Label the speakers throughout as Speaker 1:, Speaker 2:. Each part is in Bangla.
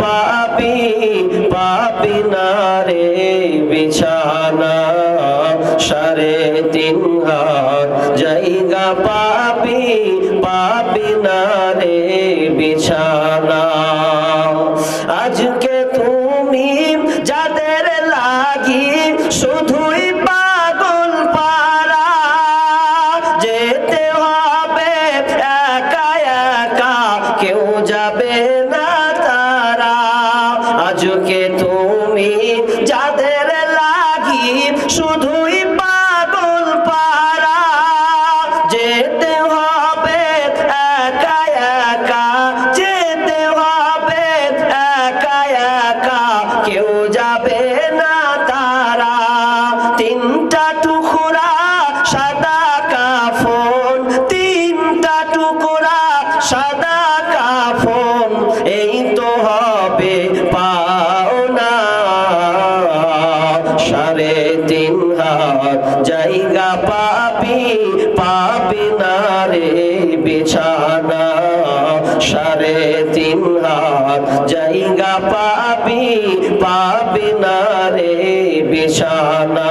Speaker 1: পাবি পাবি না রে, বিছানা সাড়ে তিন হাত। জায়গা পাবি পাবি না রে, বিছানা। আজকে তুমি যাদের লাগি শুধুই পাগল পারা যেতে হবে একা একা, কেউ যাবে তিনটা টুকরা, সাদা তিনটা টুকরা, সাদা কাফন। এই তো হবে তিন হাত পাবি না রে বিছানা। তিন হাত জায়গা পাবি পাবি না রে বিছানা।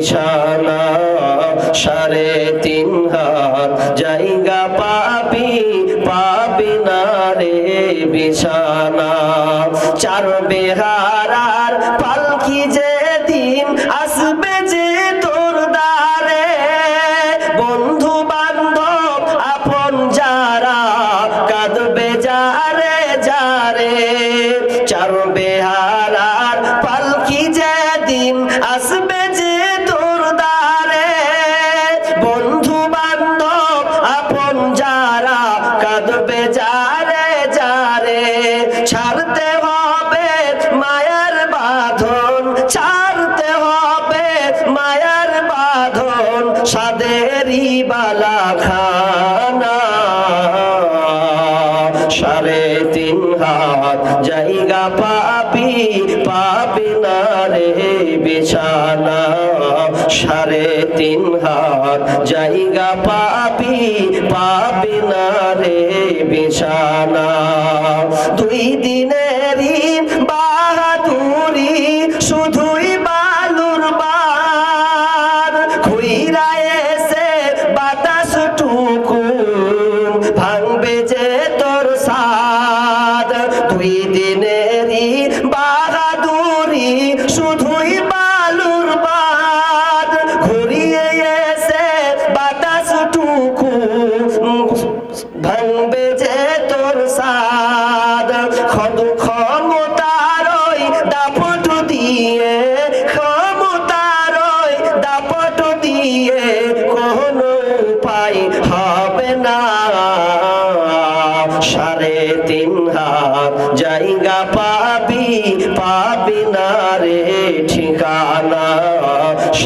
Speaker 1: বিছানা, সাড়ে তিন হাত। জায়গা পাবি পাবি না রে বিছানা। চার বেহারার পালকি যে দিন আসবে যে তোর দ্বারে। বন্ধু বান্ধব, আপন যারা কাঁদবে যারে যারে। চার বেহারার পালকি যে দিন আসবে জায়গা পাবি পাবি না রে বিছানা সাড়ে তিন হাত জায়গা পাবি পাবি না রে বিছানা দুই দিনেরই বাহাদুরি শুধুই বালুর বার খুইরা এসে বাতাস টুকু ভাঙবে যে তোর সাদ দুই দিনেরই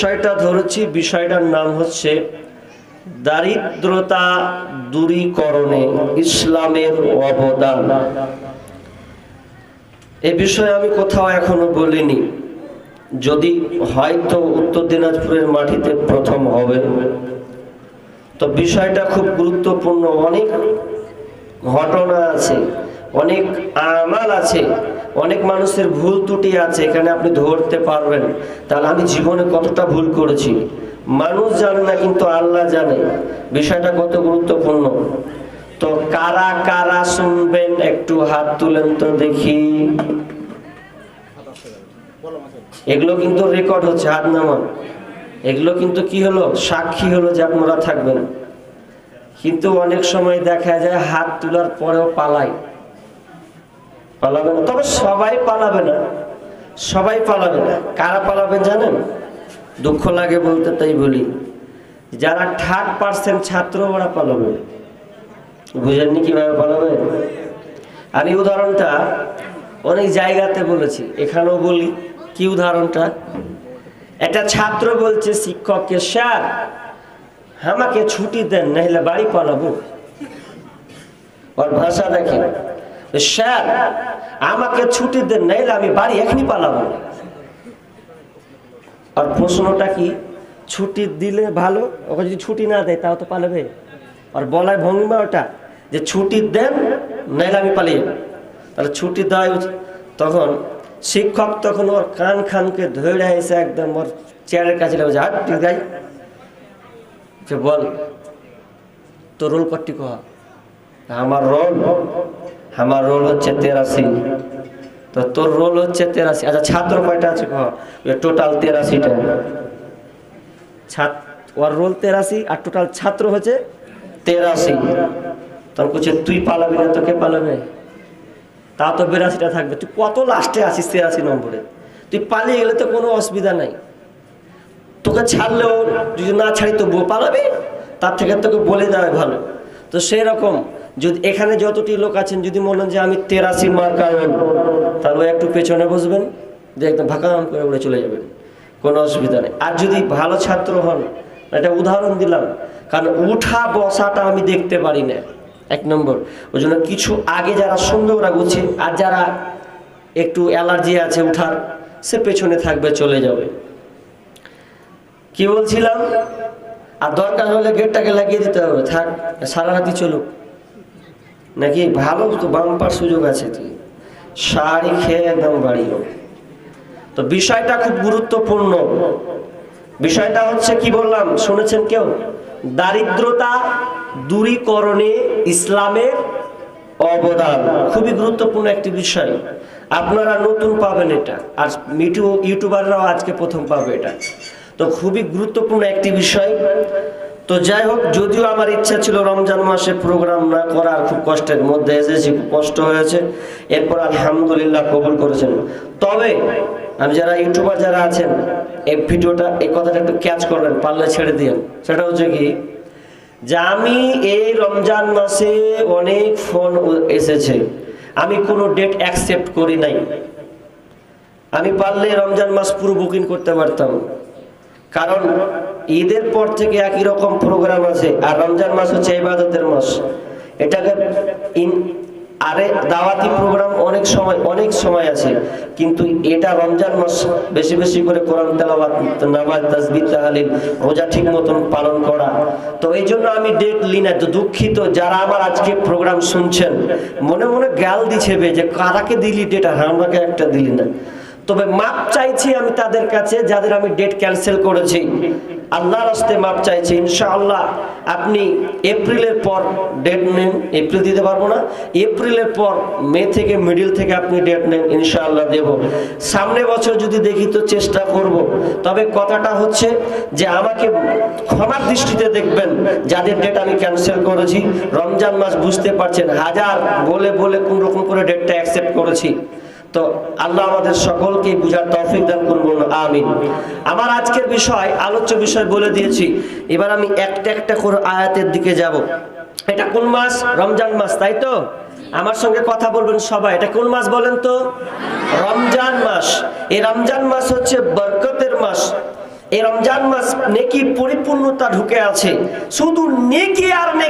Speaker 1: বিষয়টা ধরেছি, বিষয়টার নাম হচ্ছে দারিদ্রতা দূরীকরণে ইসলামের অবদান। এ বিষয়ে আমি কোথাও এখনও বলিনি। যদি হয়তো উত্তর দিনাজপুরের মাটিতে প্রথম হবে। তো বিষয়টা খুব গুরুত্বপূর্ণ। অনেক ঘটনা আছে, অনেক আমাল আছে। অনেক মানুষের ভুল ত্রুটি আছে, এখানে আপনি ধরতে পারবেন। তাহলে আমি জীবনে কতটা ভুল করেছি? মানুষ জানে না, কিন্তু আল্লাহ জানে। বিষয়টা কত গুরুত্বপূর্ণ। তো কারা কারা শুনবেন, একটু হাত তুলেন তো দেখি। এগুলো কিন্তু রেকর্ড হচ্ছে, হাত নামান এগুলো কিন্তু কি হলো? সাক্ষী হলো যে আপনারা থাকবেন। কিন্তু অনেক সময় দেখা যায় হাত তোলার পরেও পালাই পালাবে না তবে সবাই পালাবে না। সবাই পালাবে না। কারা পালাবেন জানেন? দুঃখ লাগে বলতে তাই বলি। যারা থার্ড পার্সেন্ট ছাত্র ওরা পালাবে। বুঝেননি কীভাবে পালাবে? আমি উদাহরণটা অনেক জায়গাতে বলেছি, এখানেও বলি। কি উদাহরণটা? একটা ছাত্র বলছে, শিক্ষককে, স্যার, আমাকে ছুটি দেন নাহলে বাড়ি পালাবো। ওর ভাষা দেখেন। স্যার আমাকে ছুটি দেন নাহলে আমি বাড়ি এখনই পালাবো। আর প্রশ্নটা কি? ছুটি দিলে ভালো? ওকে যদি ছুটি না দেয়, তাও তো পালাবে। আর বলার ভঙ্গিমা ওটা, যে ছুটি দেন নাহলে আমি পালিয়ে তাহলে ছুটি দেওয়া উচিত। তখন শিক্ষক তখন ওর কান খানকে ধরে এসে একদম ওর চেয়ারের কাছে লেগে হাট গাই যে বল, তোর রোল কটি কহ আমার রোল আমার রোল হচ্ছে তেরাশি। তো তোর রোল হচ্ছে তেরাশি। আচ্ছা ছাত্র কয়টা আছে টোটাল তেরাশিটা। ছাত্র ওর রোল তেরাশি আর টোটাল ছাত্র হচ্ছে তেরাশি। তখন বলছে তুই পালাবি না তোকে পালাবে? তা তো বিরাশিটা থাকবে। তুই কত লাস্টে আসিস তেরাশি নম্বরে? তুই পালিয়ে গেলে তো কোনো অসুবিধা নাই। তোকে ছাড়লেও যদি না ছাড়ি তো পালাবে তার থেকে তোকে বলে দেওয়া ভালো। তো সেই রকম যদি এখানে যতটি লোক আছেন, যদি মনে যে আমি তেরাশি মার্কার তাহলে একটু পেছনে বসবেন যে একদম ভাকা করে উড়ে চলে যাবেন। কোনো অসুবিধা নেই। আর যদি ভালো ছাত্র হন, একটা উদাহরণ দিলাম, কারণ উঠা বসাটা আমি দেখতে পারি না। এক নম্বর, ওই জন্য কিছু আগে যারা সুন্দর ওরা গুছে আর যারা একটু অ্যালার্জি আছে উঠার, সে পেছনে থাকবে, চলে যাবে। কি বলছিলাম? আর দরকার হলে গেটটাকে লাগিয়ে দিতে হবে। থাক, সারা রাতি চলুক। নাকি ভালো তো বাম্পার সুযোগ আছে তুই শাড়ি খেয়ে একদম বাড়ি হোক তো বিষয়টা খুব গুরুত্বপূর্ণ। বিষয়টা হচ্ছে কি বললাম, শুনেছেন কেউ? দারিদ্রতা দূরীকরণে ইসলামের অবদান। খুবই গুরুত্বপূর্ণ একটি বিষয়। আপনারা নতুন পাবেন এটা। আর ইউটিউবাররাও আজকে প্রথম পাবে এটা। তো খুবই গুরুত্বপূর্ণ একটি বিষয়। তো যাই হোক, যদিও আমার ইচ্ছা ছিল রমজান মাসে প্রোগ্রাম না করার খুব কষ্টের মধ্যে এসেছি, খুব কষ্ট হয়েছে। এরপর আলহামদুলিল্লাহ কবুল করেছেন। তবে আমি যারা ইউটিউবার যারা আছেন, এই ভিডিওটা, এই কথাটা একটু ক্যাচ করবেন, পারলে ছেড়ে দিন সেটা হচ্ছে কি, যে আমি এই রমজান মাসে অনেক ফোন এসেছে। আমি কোনো ডেট অ্যাকসেপ্ট করি নাই। আমি পারলে রমজান মাস পুরো বুকিং করতে পারতাম। কারণ ঈদের পর থেকে একই রকম প্রোগ্রাম আছে, আর রমজান মাস হচ্ছে ইবাদতের মাস। এটাকে আরে দাওয়াতি প্রোগ্রাম অনেক সময় অনেক সময় আছে, কিন্তু এটা রমজান মাস বেশি বেশি করে কোরআন তেলাওয়াত, নামাজ তাসবিহ তাহলিল রোজা ঠিক মতন পালন করা। তো এই জন্য আমি ডেট লি না তো দুঃখিত যারা আমার আজকে প্রোগ্রাম শুনছেন। মনে মনে গাল দিছেবে যে কারাকে দিলি ডেট আর আমাকে একটা দিলি না। তবে মাপ চাইছি আমি তাদের কাছে, যাদের আমি ডেট ক্যান্সেল করেছি। আল্লাহ রাস্তে মাপ চাইছি, ইনশাআল্লাহ আপনি এপ্রিলের পর ডেট নেন, এপ্রিল দিতে পারব না, এপ্রিলের পর মে থেকে মিডিল থেকে আপনি ডেট নেন, ইনশাআল্লাহ দেব। সামনে বছর যদি দেখি তো চেষ্টা করব। তবে কথাটা হচ্ছে যে আমাকে ক্ষমার দৃষ্টিতে দেখবেন, যাদের ডেট আমি ক্যান্সেল করেছি। রমজান মাস বুঝতে পারছেন, হাজার বলে বলে কোন রকম করে ডেটটা অ্যাকসেপ্ট করেছি। তো আল্লাহ আমাদের সকলকে বুঝার তৌফিক দান করুন আমিন। আমার আজকের বিষয়, আলোচ্য বিষয় বলে দিয়েছি। এবার আমি একটা একটা করে আয়াতের দিকে যাব। এটা কোন মাস? রমজান মাস, তাই তো? আমার সঙ্গে কথা বলবেন সবাই। এটা কোন মাস বলেন তো? রমজান মাস। এই রমজান মাস হচ্ছে বরকতের মাস। এই রমজান মাস নেকি পরিপূর্ণতা ঢুকে আছে। শুধু নেকি আর নেকি।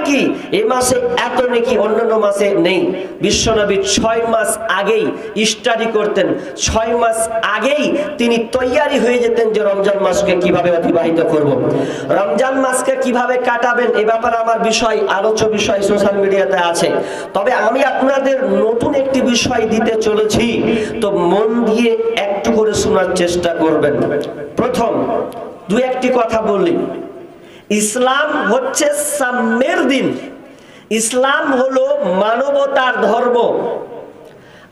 Speaker 1: এই মাসে এত নেকি, অন্যান্য মাসে নেই। বিশ্বনবী ছয় মাস আগেই স্টাডি করতেন। ছয় মাস আগেই তিনি তৈয়ারি হয়ে যেতেন যে রমজান মাসকে কীভাবে অতিবাহিত করব। রমজান মাসকে কীভাবে কাটাবেন, এ ব্যাপারে আমার বিষয়, আলোচ্য বিষয় সোশ্যাল মিডিয়াতে আছে। তবে আমি আপনাদের নতুন একটি বিষয় দিতে চলেছি। তো মন দিয়ে একটু করে শোনার চেষ্টা করবেন। প্রথম দু একটি কথা বললি ইসলাম হচ্ছে সাম্যের দিন। ইসলাম হলো মানবতার ধর্ম।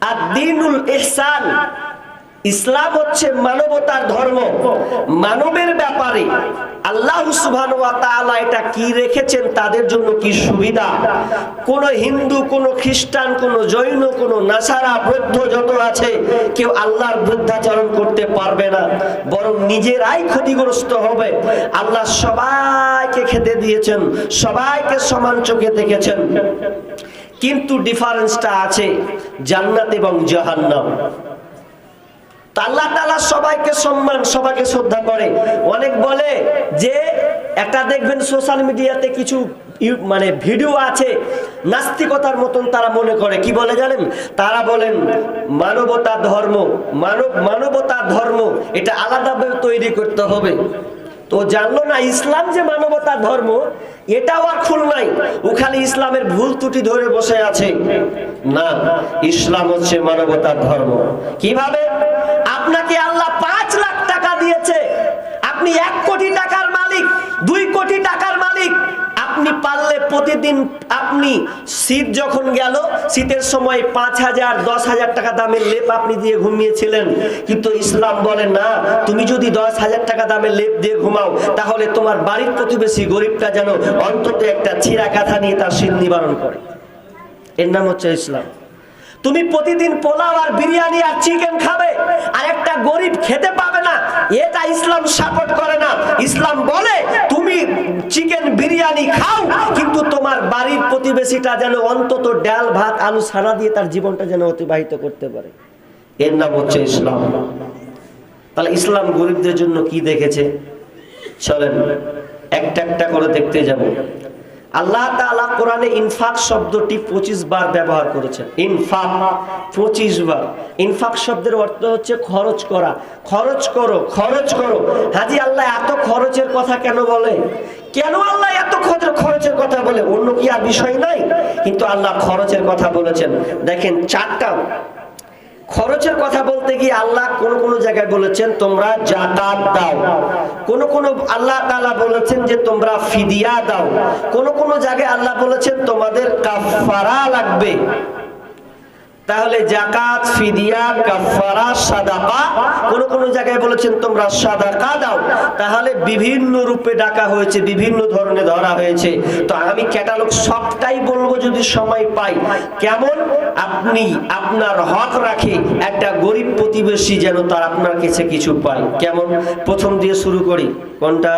Speaker 1: আর দিনুল ইহসান, ইসলাম হচ্ছে মানবতার ধর্ম। মানবের ব্যাপারে আল্লাহ সুবহান ওয়া তাআলা এটা কি রেখেছেন? তাদের জন্য কি সুবিধা? কোন হিন্দু, কোন খ্রিস্টান, কোন জৈন, কোন নাসারা বৌদ্ধ যত আছে, কেউ আল্লাহর বৃদ্ধাচরণ করতে পারবে না। বরং নিজেরাই ক্ষতিগ্রস্ত হবে। আল্লাহ সবাইকে খেতে দিয়েছেন, সবাইকে সমান চোখে দেখেছেন। কিন্তু ডিফারেন্সটা আছে জান্নাত এবং জাহান্নাম। আল্লাহ তালা সবাইকে সম্মান, সবাইকে শ্রদ্ধা করে। অনেক বলে যে একটা দেখবেন সোশ্যাল মিডিয়াতে কিছু মানে ভিডিও আছে, নাস্তিকতার মতন তারা মনে করে। কি বলে জানেন? তারা বলেন, মানবতা ধর্ম, মানব, মানবতা ধর্ম, এটা আলাদাভাবে তৈরি করতে হবে। তো জানলো না ইসলাম যে মানবতার ধর্ম, এটাও আর খুল নাই। ওখানে ইসলামের ভুল ত্রুটি ধরে বসে আছে। না, ইসলাম হচ্ছে মানবতার ধর্ম। কীভাবে? আপনাকে আল্লাহ পাঁচ লাখ টাকা দিয়েছে। আপনি এক কোটি টাকার মালিক, দুই কোটি টাকার মালিক। আপনি পারলে প্রতিদিন আপনি শীত যখন গেল, শীতের সময় পাঁচ হাজার, দশ হাজার টাকা দামের লেপ আপনি দিয়ে ঘুমিয়েছিলেন। কিন্তু ইসলাম বলে, না, তুমি যদি দশ হাজার টাকা দামের লেপ দিয়ে ঘুমাও, তাহলে তোমার বাড়ির প্রতিবেশী গরিবটা যেন অন্তত একটা ছিঁড়া কাঁথা নিয়ে তার শীত নিবারণ করে। এর নাম হচ্ছে ইসলাম। তুমি প্রতিদিন পোলাও আর বিরিয়ানি আর চিকেন খাবে, আর একটা গরিব খেতে পাবে না। এটা ইসলাম সাপোর্ট করে না। ইসলাম বলে, তুমি চিকেন বিরিয়ানি খাও, কিন্তু তোমার বাড়ির প্রতিবেশীটা যেন অন্তত ডাল, ভাত, আলু, ছানা দিয়ে তার জীবনটা যেন অতিবাহিত করতে পারে। এর নাম হচ্ছে ইসলাম। তাহলে ইসলাম গরিবদের জন্য কি দেখেছে? চলেন, একটা একটা করে দেখতে যাব। আল্লাহ তাআলা কোরআনে ইনফাক শব্দটি পঁচিশ বার ব্যবহার করেছেন। ইনফাক পঁচিশ বার। ইনফাক শব্দের অর্থ হচ্ছে খরচ করা। খরচ করো খরচ করো। হাজি আল্লাহ এত খরচের কথা কেন বলে? কেন আল্লাহ এত খরচ- খরচের কথা বলে? অন্য কি আর বিষয় নাই? কিন্তু আল্লাহ খরচের কথা বলেছেন। দেখেন চারটা খরচের কথা বলতে গিয়ে আল্লাহ কোন কোন জায়গায় বলেছেন, তোমরা যাতায়াত দাও। কোন কোন আল্লাহ তালা বলেছেন যে, তোমরা ফিদিয়া দাও। কোন কোন জায়গায় আল্লাহ বলেছেন, তোমাদের কাফারা লাগবে। তাহলে জাকাত ফিদিয়া কাফারা সাদাকা, কোন কোন জায়গায় বলেছেন তোমরা সাদাকা দাও। তাহলে বিভিন্ন রূপে ডাকা হয়েছে, বিভিন্ন ধরনের ধরা হয়েছে। তো আমি ক্যাটালগ সবটাই বলব যদি সময় পাই। কেমন? আপনি আপনার হক রাখে একটা গরিব প্রতিবেশী যেন তার আপনার কাছে কিছু পায়। কেমন? প্রথম দিয়ে শুরু করি। কোনটা?